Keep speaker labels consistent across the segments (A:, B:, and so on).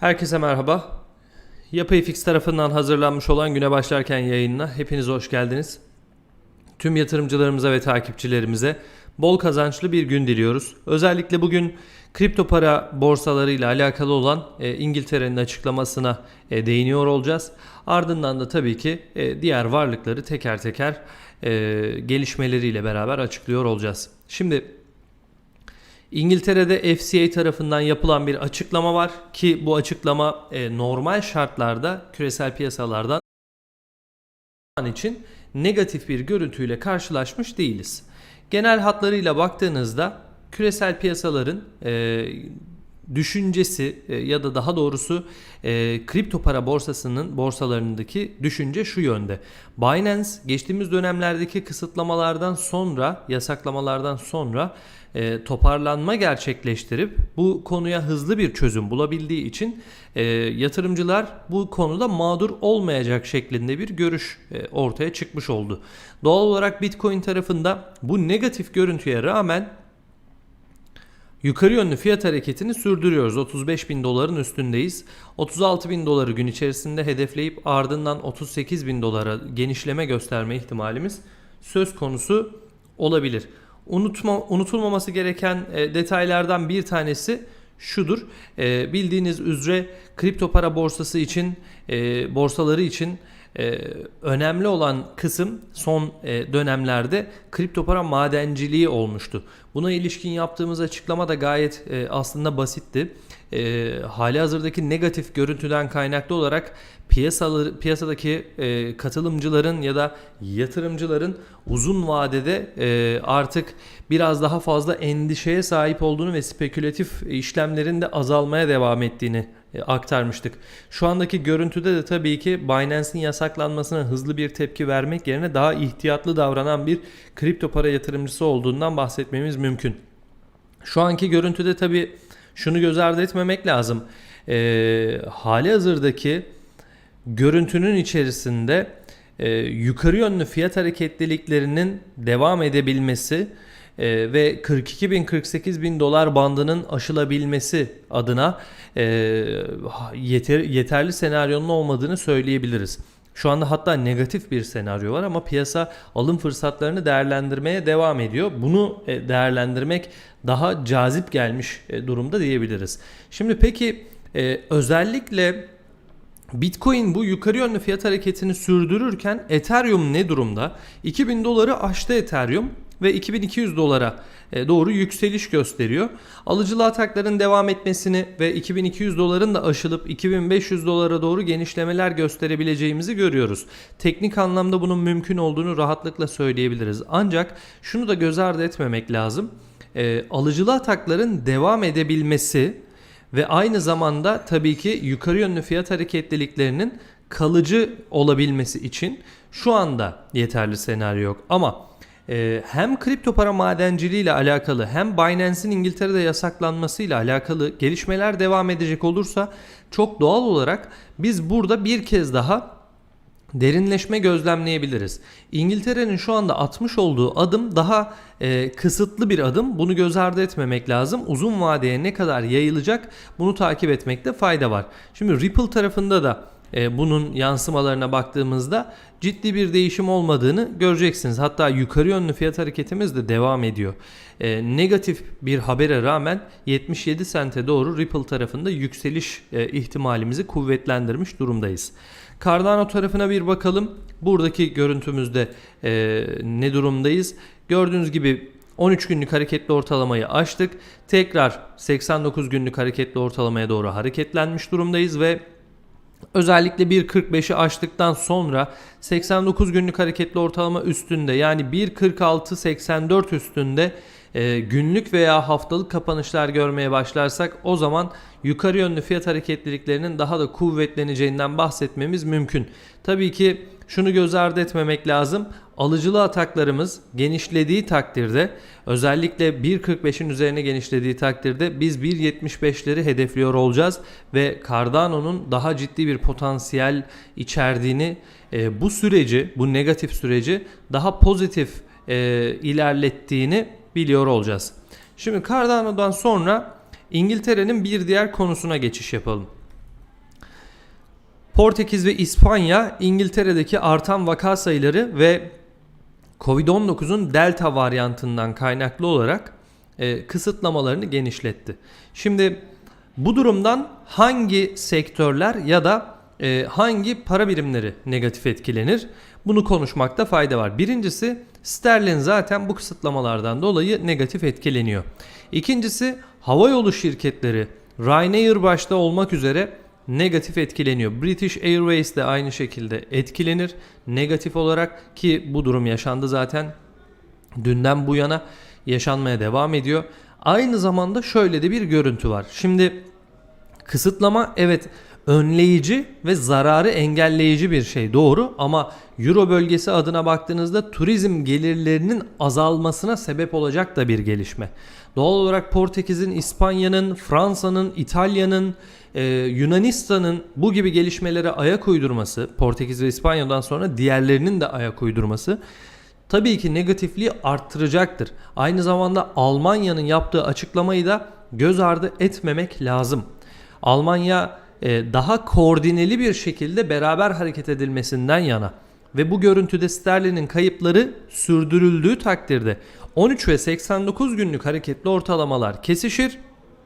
A: Herkese merhaba. Yapı Fix tarafından hazırlanmış olan güne başlarken yayınına hepiniz hoş geldiniz. Tüm yatırımcılarımıza ve takipçilerimize bol kazançlı bir gün diliyoruz. Özellikle bugün kripto para borsalarıyla alakalı olan e, İngiltere'nin açıklamasına e, değiniyor olacağız. Ardından da tabii ki e, diğer varlıkları teker teker e, gelişmeleriyle beraber açıklıyor olacağız. Şimdi İngiltere'de FCA tarafından yapılan bir açıklama var ki bu açıklama e, normal şartlarda küresel piyasalardan an için negatif bir görüntüyle karşılaşmış değiliz. Genel hatlarıyla baktığınızda küresel piyasaların e, düşüncesi e, ya da daha doğrusu e, kripto para borsasının borsalarındaki düşünce şu yönde. Binance geçtiğimiz dönemlerdeki kısıtlamalardan sonra, yasaklamalardan sonra e, toparlanma gerçekleştirip bu konuya hızlı bir çözüm bulabildiği için yatırımcılar bu konuda mağdur olmayacak şeklinde bir görüş ortaya çıkmış oldu. Doğal olarak Bitcoin tarafında bu negatif görüntüye rağmen Yukarı yönlü fiyat hareketini sürdürüyoruz. 35 bin doların üstündeyiz. 36 bin doları gün içerisinde hedefleyip ardından 38 bin dolara genişleme gösterme ihtimalimiz söz konusu olabilir. Unutma, unutulmaması gereken e, detaylardan bir tanesi şudur. E, bildiğiniz üzere kripto para borsası için, e, borsaları için ee, önemli olan kısım son e, dönemlerde kripto para madenciliği olmuştu. Buna ilişkin yaptığımız açıklama da gayet e, aslında basitti. E, hali hazırdaki negatif görüntüden kaynaklı olarak piyasaları, piyasadaki e, katılımcıların ya da yatırımcıların uzun vadede e, artık biraz daha fazla endişeye sahip olduğunu ve spekülatif işlemlerin de azalmaya devam ettiğini e, aktarmıştık. Şu andaki görüntüde de tabii ki Binance'in yasaklanmasına hızlı bir tepki vermek yerine daha ihtiyatlı davranan bir kripto para yatırımcısı olduğundan bahsetmemiz mümkün. Şu anki görüntüde tabii şunu göz ardı etmemek lazım. E, hali hazırdaki görüntünün içerisinde e, yukarı yönlü fiyat hareketliliklerinin devam edebilmesi e, ve 42 bin 48 bin dolar bandının aşılabilmesi adına e, yeter, yeterli senaryonun olmadığını söyleyebiliriz. Şu anda hatta negatif bir senaryo var ama piyasa alım fırsatlarını değerlendirmeye devam ediyor. Bunu e, değerlendirmek daha cazip gelmiş e, durumda diyebiliriz. Şimdi peki e, özellikle Bitcoin bu yukarı yönlü fiyat hareketini sürdürürken Ethereum ne durumda? 2000 doları aştı Ethereum ve 2200 dolara e, doğru yükseliş gösteriyor. Alıcılı atakların devam etmesini ve 2200 doların da aşılıp 2500 dolara doğru genişlemeler gösterebileceğimizi görüyoruz. Teknik anlamda bunun mümkün olduğunu rahatlıkla söyleyebiliriz. Ancak şunu da göz ardı etmemek lazım. E, alıcılı atakların devam edebilmesi ve aynı zamanda tabii ki yukarı yönlü fiyat hareketliliklerinin kalıcı olabilmesi için şu anda yeterli senaryo yok. Ama e, hem kripto para madenciliği ile alakalı hem Binance'in İngiltere'de yasaklanması ile alakalı gelişmeler devam edecek olursa çok doğal olarak biz burada bir kez daha derinleşme gözlemleyebiliriz. İngiltere'nin şu anda atmış olduğu adım daha e, kısıtlı bir adım. Bunu göz ardı etmemek lazım. Uzun vadeye ne kadar yayılacak bunu takip etmekte fayda var. Şimdi Ripple tarafında da e, bunun yansımalarına baktığımızda ciddi bir değişim olmadığını göreceksiniz. Hatta yukarı yönlü fiyat hareketimiz de devam ediyor. E, negatif bir habere rağmen 77 sente doğru Ripple tarafında yükseliş e, ihtimalimizi kuvvetlendirmiş durumdayız. Cardano tarafına bir bakalım. Buradaki görüntümüzde e, ne durumdayız? Gördüğünüz gibi 13 günlük hareketli ortalamayı aştık. Tekrar 89 günlük hareketli ortalamaya doğru hareketlenmiş durumdayız ve Özellikle 1.45'i aştıktan sonra 89 günlük hareketli ortalama üstünde yani 1.46-84 üstünde e, günlük veya haftalık kapanışlar görmeye başlarsak o zaman yukarı yönlü fiyat hareketliliklerinin daha da kuvvetleneceğinden bahsetmemiz mümkün. Tabii ki şunu göz ardı etmemek lazım. Alıcılı ataklarımız genişlediği takdirde özellikle 1.45'in üzerine genişlediği takdirde biz 1.75'leri hedefliyor olacağız ve Cardano'nun daha ciddi bir potansiyel içerdiğini e, bu süreci bu negatif süreci daha pozitif e, ilerlettiğini biliyor olacağız. Şimdi Cardano'dan sonra İngiltere'nin bir diğer konusuna geçiş yapalım. Portekiz ve İspanya İngiltere'deki artan vaka sayıları ve Covid-19'un delta varyantından kaynaklı olarak e, kısıtlamalarını genişletti. Şimdi bu durumdan hangi sektörler ya da e, hangi para birimleri negatif etkilenir? Bunu konuşmakta fayda var. Birincisi sterlin zaten bu kısıtlamalardan dolayı negatif etkileniyor. İkincisi havayolu şirketleri Ryanair başta olmak üzere negatif etkileniyor. British Airways de aynı şekilde etkilenir negatif olarak ki bu durum yaşandı zaten dünden bu yana yaşanmaya devam ediyor. Aynı zamanda şöyle de bir görüntü var. Şimdi kısıtlama evet önleyici ve zararı engelleyici bir şey doğru ama Euro bölgesi adına baktığınızda turizm gelirlerinin azalmasına sebep olacak da bir gelişme. Doğal olarak Portekiz'in, İspanya'nın, Fransa'nın, İtalya'nın, e, Yunanistan'ın bu gibi gelişmelere ayak uydurması, Portekiz ve İspanya'dan sonra diğerlerinin de ayak uydurması tabii ki negatifliği arttıracaktır. Aynı zamanda Almanya'nın yaptığı açıklamayı da göz ardı etmemek lazım. Almanya e, daha koordineli bir şekilde beraber hareket edilmesinden yana ve bu görüntüde sterlinin kayıpları sürdürüldüğü takdirde 13 ve 89 günlük hareketli ortalamalar kesişir.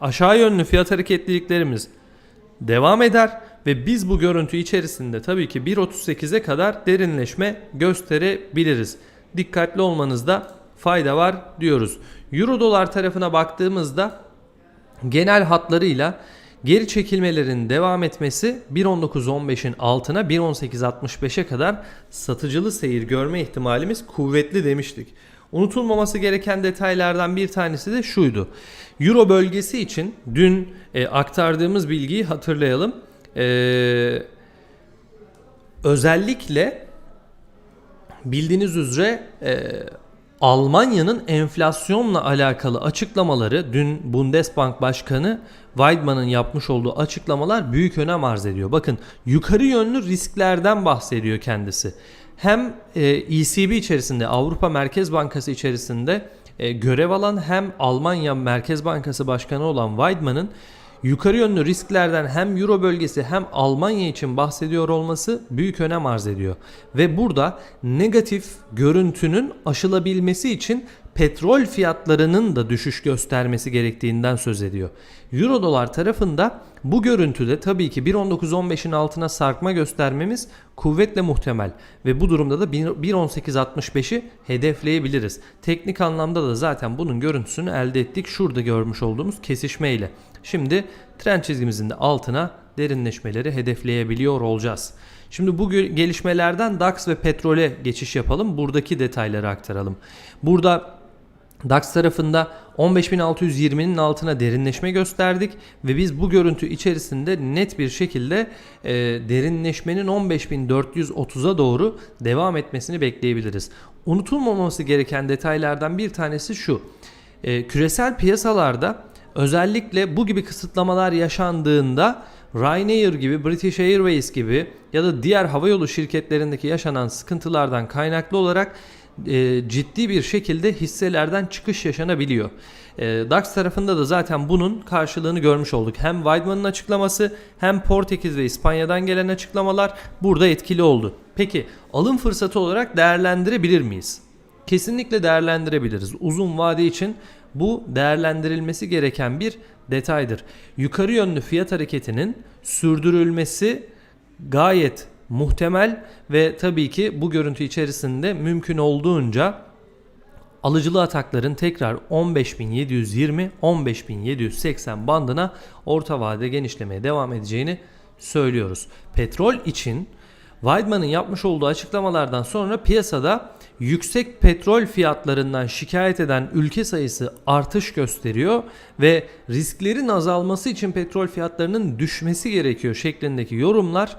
A: Aşağı yönlü fiyat hareketliliklerimiz devam eder ve biz bu görüntü içerisinde tabii ki 1.38'e kadar derinleşme gösterebiliriz. Dikkatli olmanızda fayda var diyoruz. Euro dolar tarafına baktığımızda genel hatlarıyla geri çekilmelerin devam etmesi 1.19.15'in altına 1.18.65'e kadar satıcılı seyir görme ihtimalimiz kuvvetli demiştik. Unutulmaması gereken detaylardan bir tanesi de şuydu. Euro bölgesi için dün e, aktardığımız bilgiyi hatırlayalım. E, özellikle bildiğiniz üzere e, Almanya'nın enflasyonla alakalı açıklamaları dün Bundesbank Başkanı Weidmann'ın yapmış olduğu açıklamalar büyük önem arz ediyor. Bakın yukarı yönlü risklerden bahsediyor kendisi. Hem e, ECB içerisinde Avrupa Merkez Bankası içerisinde e, görev alan hem Almanya Merkez Bankası Başkanı olan Weidmann'ın yukarı yönlü risklerden hem Euro bölgesi hem Almanya için bahsediyor olması büyük önem arz ediyor. Ve burada negatif görüntünün aşılabilmesi için petrol fiyatlarının da düşüş göstermesi gerektiğinden söz ediyor. Euro dolar tarafında bu görüntüde tabii ki 1.19-15'in altına sarkma göstermemiz kuvvetle muhtemel ve bu durumda da 1.18-65'i hedefleyebiliriz. Teknik anlamda da zaten bunun görüntüsünü elde ettik şurada görmüş olduğumuz kesişme ile. Şimdi trend çizgimizin de altına derinleşmeleri hedefleyebiliyor olacağız. Şimdi bu gelişmelerden DAX ve petrole geçiş yapalım. Buradaki detayları aktaralım. Burada DAX tarafında 15.620'nin altına derinleşme gösterdik ve biz bu görüntü içerisinde net bir şekilde e, derinleşmenin 15.430'a doğru devam etmesini bekleyebiliriz. Unutulmaması gereken detaylardan bir tanesi şu. E, küresel piyasalarda özellikle bu gibi kısıtlamalar yaşandığında Ryanair gibi, British Airways gibi ya da diğer havayolu şirketlerindeki yaşanan sıkıntılardan kaynaklı olarak e, ciddi bir şekilde hisselerden çıkış yaşanabiliyor. E, DAX tarafında da zaten bunun karşılığını görmüş olduk. Hem Weidmann'ın açıklaması hem Portekiz ve İspanya'dan gelen açıklamalar burada etkili oldu. Peki alım fırsatı olarak değerlendirebilir miyiz? Kesinlikle değerlendirebiliriz. Uzun vade için bu değerlendirilmesi gereken bir detaydır. Yukarı yönlü fiyat hareketinin sürdürülmesi gayet muhtemel ve tabii ki bu görüntü içerisinde mümkün olduğunca alıcılı atakların tekrar 15.720-15.780 bandına orta vade genişlemeye devam edeceğini söylüyoruz. Petrol için Weidmann'ın yapmış olduğu açıklamalardan sonra piyasada yüksek petrol fiyatlarından şikayet eden ülke sayısı artış gösteriyor ve risklerin azalması için petrol fiyatlarının düşmesi gerekiyor şeklindeki yorumlar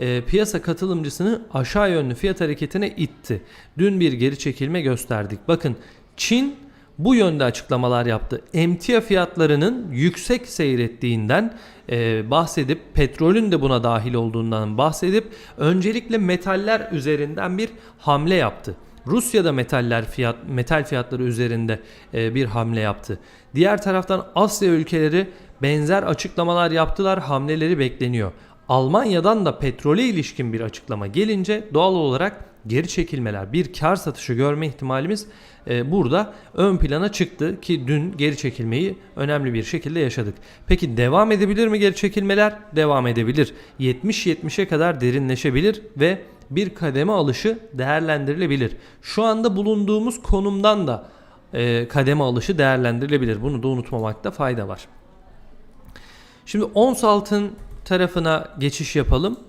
A: e, piyasa katılımcısını aşağı yönlü fiyat hareketine itti. Dün bir geri çekilme gösterdik. Bakın Çin bu yönde açıklamalar yaptı. Emtia fiyatlarının yüksek seyrettiğinden e, bahsedip petrolün de buna dahil olduğundan bahsedip öncelikle metaller üzerinden bir hamle yaptı. Rusya'da metaller fiyat metal fiyatları üzerinde e, bir hamle yaptı. Diğer taraftan Asya ülkeleri benzer açıklamalar yaptılar. Hamleleri bekleniyor. Almanya'dan da petrole ilişkin bir açıklama gelince doğal olarak geri çekilmeler, bir kar satışı görme ihtimalimiz e, burada ön plana çıktı ki dün geri çekilmeyi önemli bir şekilde yaşadık. Peki devam edebilir mi geri çekilmeler? Devam edebilir. 70-70'e kadar derinleşebilir ve bir kademe alışı değerlendirilebilir. Şu anda bulunduğumuz konumdan da e, kademe alışı değerlendirilebilir. Bunu da unutmamakta fayda var. Şimdi ons altın tarafına geçiş yapalım.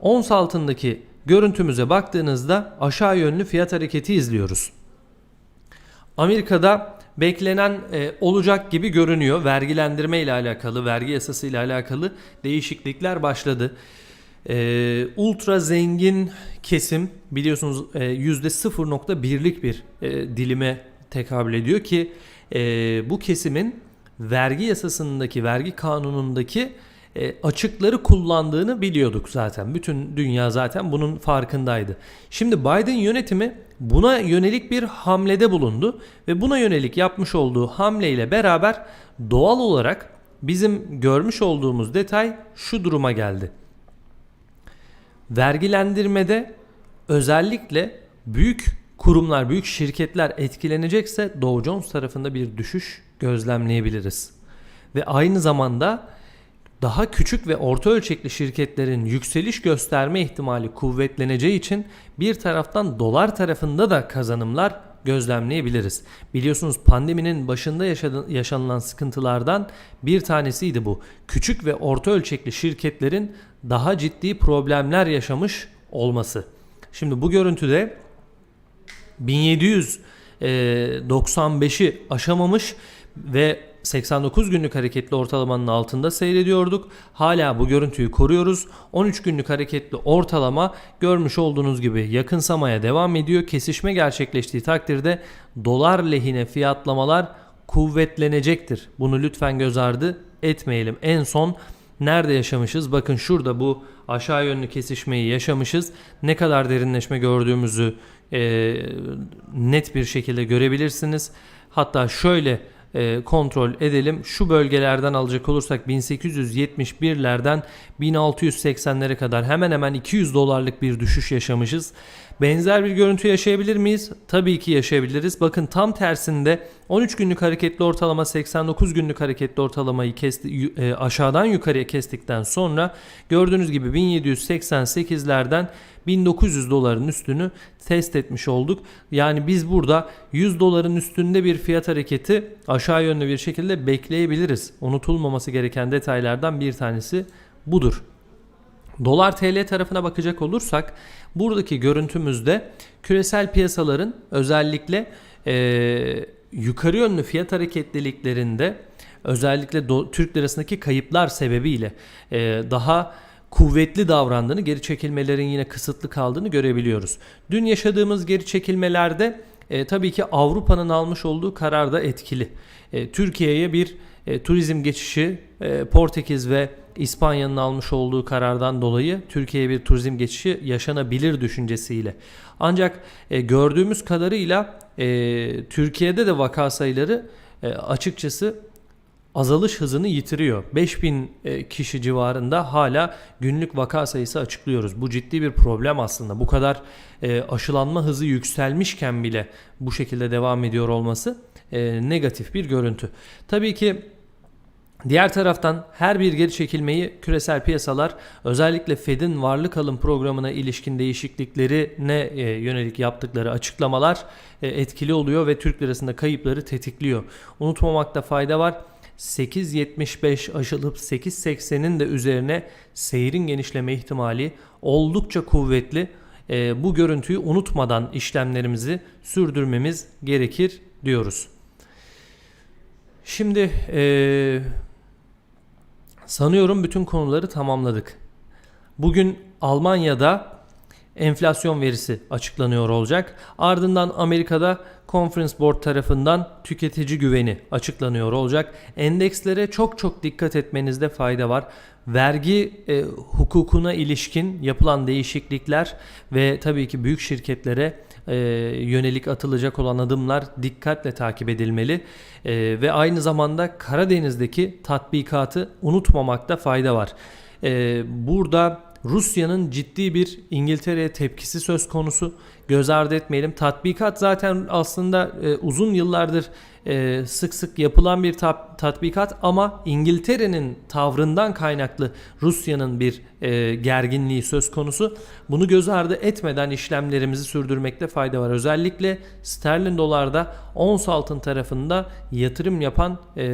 A: Ons altındaki görüntümüze baktığınızda aşağı yönlü fiyat hareketi izliyoruz. Amerika'da beklenen e, olacak gibi görünüyor. Vergilendirme ile alakalı, vergi yasası ile alakalı değişiklikler başladı. E, ultra zengin kesim biliyorsunuz e, %0.1'lik bir e, dilime tekabül ediyor ki e, bu kesimin vergi yasasındaki, vergi kanunundaki e, açıkları kullandığını biliyorduk zaten. Bütün dünya zaten bunun farkındaydı. Şimdi Biden yönetimi buna yönelik bir hamlede bulundu ve buna yönelik yapmış olduğu hamleyle beraber doğal olarak bizim görmüş olduğumuz detay şu duruma geldi. Vergilendirmede özellikle büyük kurumlar, büyük şirketler etkilenecekse Dow Jones tarafında bir düşüş gözlemleyebiliriz. Ve aynı zamanda daha küçük ve orta ölçekli şirketlerin yükseliş gösterme ihtimali kuvvetleneceği için bir taraftan dolar tarafında da kazanımlar gözlemleyebiliriz. Biliyorsunuz pandeminin başında yaşadı, yaşanılan sıkıntılardan bir tanesiydi bu. Küçük ve orta ölçekli şirketlerin daha ciddi problemler yaşamış olması. Şimdi bu görüntüde 1795'i aşamamış ve 89 günlük hareketli ortalamanın altında seyrediyorduk. Hala bu görüntüyü koruyoruz. 13 günlük hareketli ortalama görmüş olduğunuz gibi yakınsamaya devam ediyor. Kesişme gerçekleştiği takdirde dolar lehine fiyatlamalar kuvvetlenecektir. Bunu lütfen göz ardı etmeyelim. En son nerede yaşamışız? Bakın şurada bu aşağı yönlü kesişmeyi yaşamışız. Ne kadar derinleşme gördüğümüzü e, net bir şekilde görebilirsiniz. Hatta şöyle e, kontrol edelim. Şu bölgelerden alacak olursak 1871'lerden 1680'lere kadar hemen hemen 200 dolarlık bir düşüş yaşamışız. Benzer bir görüntü yaşayabilir miyiz? Tabii ki yaşayabiliriz. Bakın tam tersinde 13 günlük hareketli ortalama 89 günlük hareketli ortalamayı kesti, e, aşağıdan yukarıya kestikten sonra gördüğünüz gibi 1788'lerden 1900 doların üstünü test etmiş olduk. Yani biz burada 100 doların üstünde bir fiyat hareketi aşağı yönlü bir şekilde bekleyebiliriz. Unutulmaması gereken detaylardan bir tanesi budur. Dolar TL tarafına bakacak olursak buradaki görüntümüzde küresel piyasaların özellikle e, yukarı yönlü fiyat hareketliliklerinde özellikle do- Türk lirasındaki kayıplar sebebiyle e, daha kuvvetli davrandığını, geri çekilmelerin yine kısıtlı kaldığını görebiliyoruz. Dün yaşadığımız geri çekilmelerde e, tabii ki Avrupa'nın almış olduğu karar da etkili. E, Türkiye'ye bir e, turizm geçişi e, Portekiz ve İspanya'nın almış olduğu karardan dolayı Türkiye'ye bir turizm geçişi yaşanabilir düşüncesiyle. Ancak e, gördüğümüz kadarıyla e, Türkiye'de de vaka sayıları e, açıkçası azalış hızını yitiriyor. 5000 e, kişi civarında hala günlük vaka sayısı açıklıyoruz. Bu ciddi bir problem aslında. Bu kadar e, aşılanma hızı yükselmişken bile bu şekilde devam ediyor olması e, negatif bir görüntü. Tabii ki Diğer taraftan her bir geri çekilmeyi küresel piyasalar özellikle Fed'in varlık alım programına ilişkin değişikliklerine yönelik yaptıkları açıklamalar etkili oluyor ve Türk lirasında kayıpları tetikliyor. Unutmamakta fayda var. 8.75 aşılıp 8.80'in de üzerine seyrin genişleme ihtimali oldukça kuvvetli. E, bu görüntüyü unutmadan işlemlerimizi sürdürmemiz gerekir diyoruz. Şimdi e, sanıyorum bütün konuları tamamladık. Bugün Almanya'da enflasyon verisi açıklanıyor olacak. Ardından Amerika'da Conference Board tarafından tüketici güveni açıklanıyor olacak. Endekslere çok çok dikkat etmenizde fayda var. Vergi e, hukukuna ilişkin yapılan değişiklikler ve tabii ki büyük şirketlere e, yönelik atılacak olan adımlar dikkatle takip edilmeli e, ve aynı zamanda Karadeniz'deki tatbikatı unutmamakta fayda var. e, burada Rusya'nın ciddi bir İngiltere'ye tepkisi söz konusu. Göz ardı etmeyelim. Tatbikat zaten aslında e, uzun yıllardır e, sık sık yapılan bir tat- tatbikat ama İngiltere'nin tavrından kaynaklı Rusya'nın bir e, gerginliği söz konusu. Bunu göz ardı etmeden işlemlerimizi sürdürmekte fayda var. Özellikle sterlin dolarda ons altın tarafında yatırım yapan e,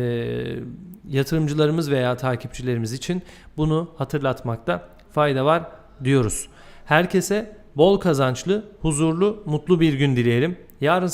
A: yatırımcılarımız veya takipçilerimiz için bunu hatırlatmakta fayda var diyoruz. Herkese bol kazançlı, huzurlu, mutlu bir gün dileyelim. Yarın